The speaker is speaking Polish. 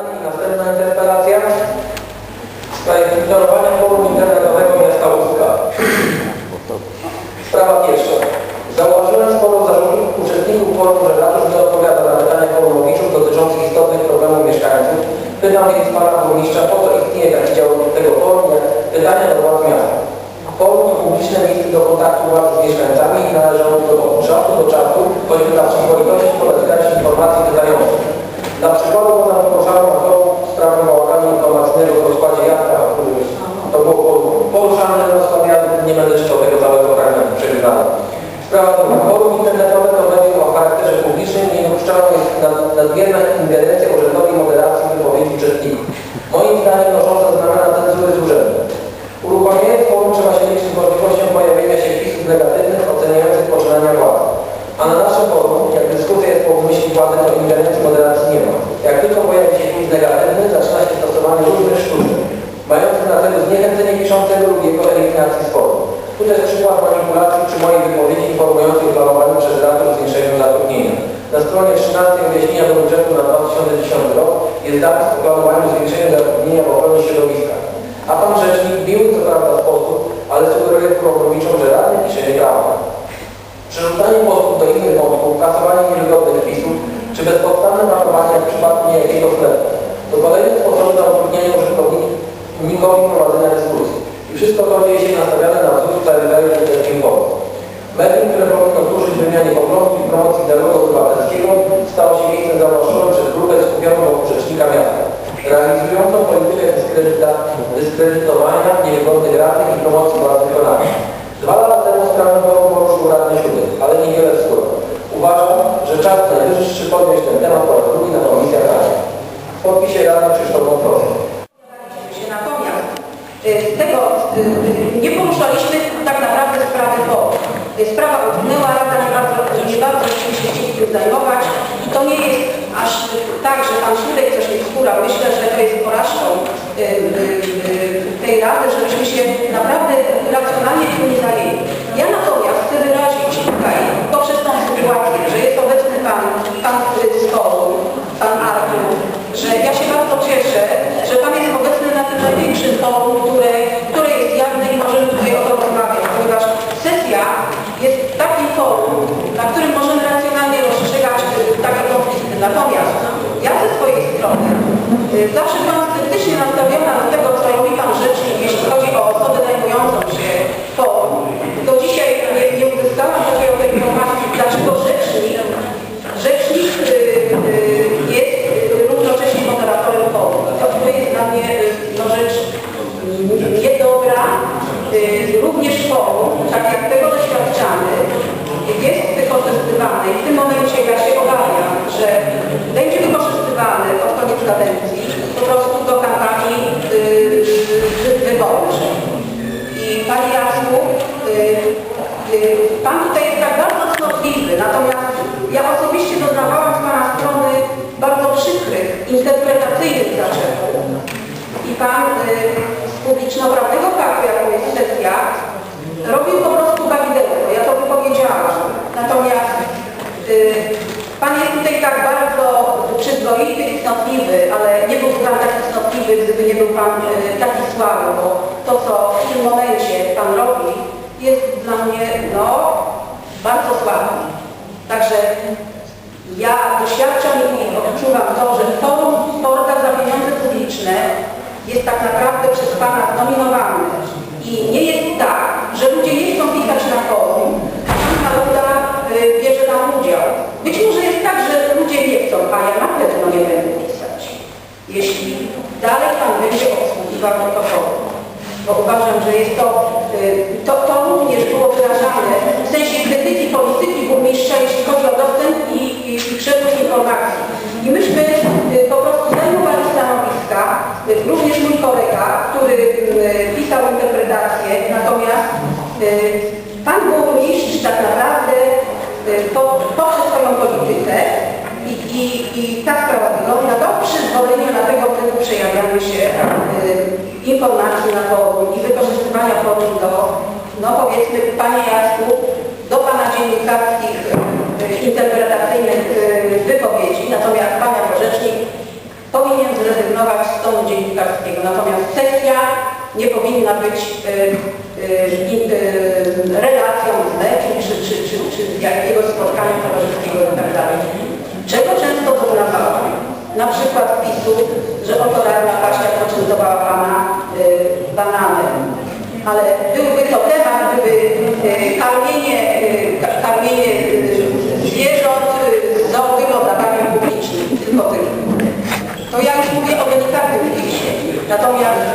Następna interpelacja w sprawie funkcjonowania forum internetowego miasta. Sprawa pierwsza. Zauważyłem sporo zarzutów uczestników forum, że nie odpowiada na pytania forumowiczów dotyczących istotnych problemów mieszkańców. Pytam więc pana burmistrza, po co istnieje taki dział tego forum, pytania do władz miasta. Forum publiczne miejsce do kontaktu władz z mieszkańcami i należało do czasu do czasu, choćby dla przyzwoitości, pozyskać informacji pytających. Dla przykładu można poruszano na forum sprawę bałaganu informacyjnego w rozkładzie jazdy, a który to było poruszane na rozkładzie nie będę czytał tego całego fragmentu, przegrywałem. Sprawa druga. Forum internetowe to medium o charakterze publicznym i niedopuszczalna jest nad- nadmierna ingerencja urzędowej moderacji wypowiedzi uczestników. Moim zdaniem nosząca znamiona cenzury z urzędu. Uruchamiając forum trzeba się liczyć z możliwością pojawienia się wpisów negatywnych oceniających poczynania władzy. A na naszym forum, jak dyskusja jest po myśli władzy, to ingerencji moderacji nie ma. Jak tylko pojawi się wpis negatywny, zaczyna się stosowanie różnych sztuczek, mających na celu zniechęcenie piszącego lub jego eliminacji z forum. Tu też przykład manipulacji przy mojej wypowiedzi informującej o planowaniu przez Radę o zwiększeniu zatrudnienia. Na stronie 13 wyjaśnienia do budżetu na 2010 rok jest zapis o planowaniu zwiększenia zatrudnienia w ochronie środowiska. A pan rzecznik miły co prawda sposób, ale sugeruje promowiczom, że radny pisze nieprawdę. Przerzucanie posłów do innych wątków, kasowanie niewygodnych wpisów, czy bezpodstawne marnowanie w przypadku niejakiego sklepu. To kolejny sposób na utrudnienie użytkownikowi prowadzenia dyskusji. I wszystko to dzieje się nastawiane na wzór całego literackim forum. Medium, które powinno służyć wymianie poglądów i promocji dialogu obywatelskiego, stało się miejscem zauważonym przez grupę skupioną wokół rzecznika miasta. Realizującą politykę dyskredytowania niewygodnych radnych i promocji władz wykonawczych. Dwa lata temu sprawę poruszył radny Siódem, ale niewiele wskóra. Uważam, że czas najwyższy podnieść ten temat po raz drugi na komisjach rady. W podpisie radny Krzysztof Wątrowski. natomiast z tego y, nie poruszaliśmy tak naprawdę sprawy po. Y, Sprawa upłynęła, Rada nie bardzo, nie bardzo się chcieli tym zajmować i to nie jest aż tak, że Pan Szurek coś mi skóra. Myślę, że to jest porażką y, y, y, Rady, żebyśmy się naprawdę racjonalnie tym nie zajęli. Ja natomiast chcę wyrazić tutaj poprzez tą sytuację, że jest obecny Pan, Pan z forum, Pan Artur, że ja się bardzo cieszę, że Pan jest obecny na tym największym forum, które, które jest jawne i możemy tutaj o to rozmawiać, ponieważ sesja jest takim forum, na którym możemy racjonalnie rozstrzygać y, takie konflikty. Natomiast ja ze swojej strony y, zawsze byłam sceptycznie nastawiona do tego, co robi Pan Rzecznik, jeśli chodzi o osobę zajmującą się forum. Do dzisiaj nie, nie uzyskałam takiej oto informacji, dlaczego Rzecznik, Rzecznik y, y, jest y, równocześnie moderatorem forum. To, to jest dla mnie y, no, rzecz y, niedobra. Y, Również forum, tak jak tego doświadczamy, jest wykorzystywany i w tym momencie ja się obawiam, że będzie wykorzystywany pod koniec kadencji po prostu do kampanii y, y, wyborczej. I Panie Jacku, y, y, Pan tutaj jest tak bardzo cnotliwy, natomiast ja osobiście doznawałam z Pana strony bardzo przykrych, interpretacyjnych zaczepów. I Pan y, z publiczno-prawnego faktu, jaką jest sesja, robił po prostu bawidełko, ja to wypowiedziałam. Natomiast y, Pan jest tutaj tak bardzo przyzwoity i cnotliwy, ale nie byłby Pan taki cnotliwy, gdyby nie był Pan y, taki słaby, bo to, co w tym momencie Pan robi, jest dla mnie, no, bardzo słabe. Także ja doświadczam i odczuwam to, że forum sporta za pieniądze publiczne jest tak naprawdę przez Pana zdominowane. I nie jest tak, że ludzie nie chcą pisać na forum, a Pan Kaluda y, bierze tam udział. Być może jest tak, że ludzie nie chcą, a ja na pewno nie będę pisać. Jeśli dalej Pan będzie obsługiwał to forum. Bo uważam, że jest to, y, to, to w sensie krytyki polityki burmistrza, jeśli chodzi o dostęp i, i, i informacji. I myśmy y, po prostu zajmowali stanowiska, y, również mój kolega, który y, pisał interpretację, natomiast pan burmistrz tak naprawdę po, poprzez swoją politykę i, i, i ta sprawa wygląda do przyzwolenia na tego typu przejawianie się informacji na forum i wykorzystywania forum do, no powiedzmy, Panie Jasku do Pana dziennikarskich e, interpretacyjnych e, wypowiedzi, natomiast Pan rzecznik powinien zrezygnować z tonu dziennikarskiego. Natomiast sesja nie powinna być e, relacją z czy, czy, czy, czy jakiegoś spotkania towarzyskiego itd. Tak ale byłby to temat, gdyby e, karmienie, e, karmienie e, zwierząt no, było dawaniem publicznym, tylko tyle. To ja już mówię o delikatnym piśmie. Natomiast